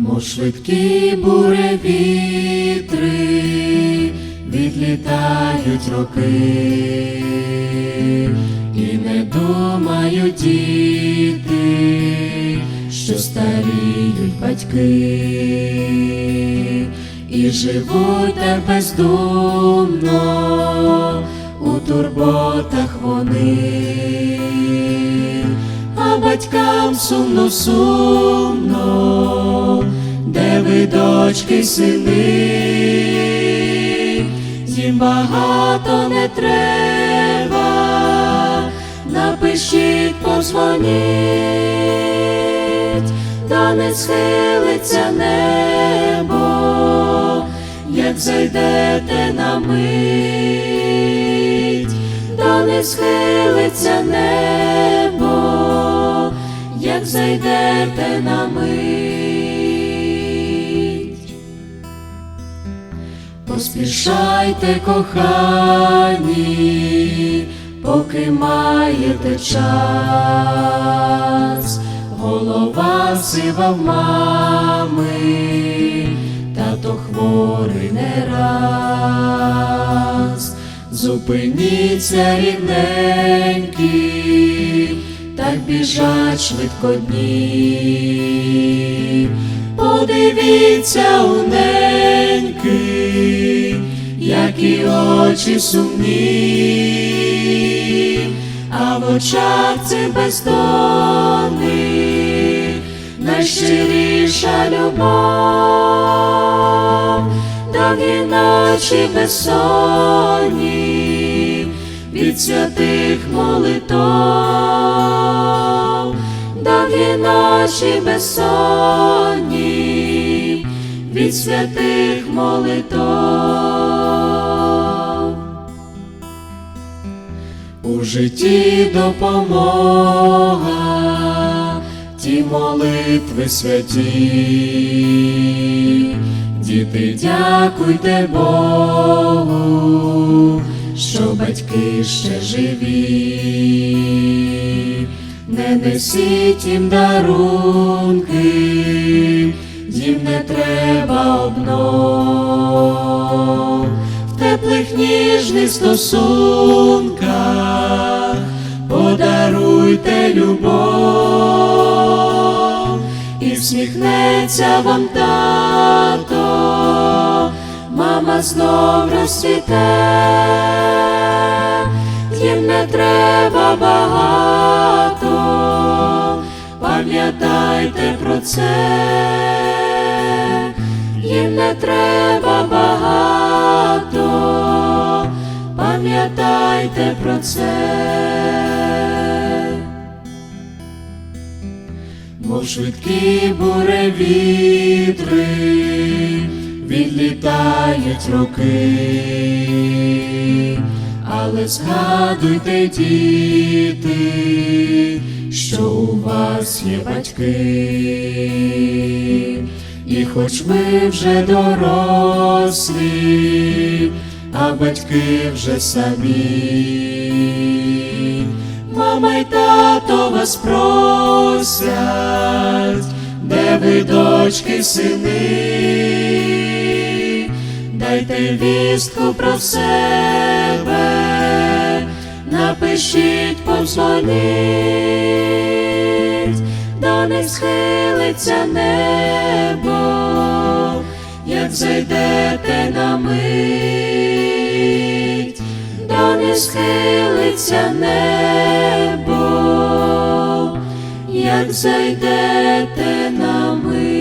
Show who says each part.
Speaker 1: Мов швидкі буревітри, відлітають роки, і не думають діти, що старіють батьки, і живуть так бездумно у турботах вони, а батькам сумно, сумно, дочки, сини, їм багато не треба, напишіть, позвоніть, да не схилиться небо, як зайдете на мить, да не схилиться небо, як зайдете на мить. Поспішайте, кохані, поки маєте час, голова сива в мами, тато хворий не раз. Зупиніться рідненькі, так біжать швидко дні. Подивіться у неньки, які очі сумні, а в очах цих бездонних найщиріша любов, довгі ночі безсонні від святих молитов, довгі ночі безсонні від святих молитов. У житті допомога, ті молитви святі, діти, дякуйте Богу, що батьки ще живі, не несіть їм дарунки, не треба обнов. В теплих ніжних стосунках подаруйте любов. І всміхнеться вам тато, мама знов розцвіте, їм не треба багато, пам'ятайте про це їм не треба багато, пам'ятайте про це. Мов швидкі буревітри, відлітають роки, але згадуйте, діти, що у вас є батьки. І хоч ви вже дорослі, а батьки вже самі, мама й тато вас просять, де ви дочки, сини, дайте вістку про себе, напишіть, позвоніть, не схилиться небо, як зайдете на мить, да не схилиться небо, як зайдете на мить.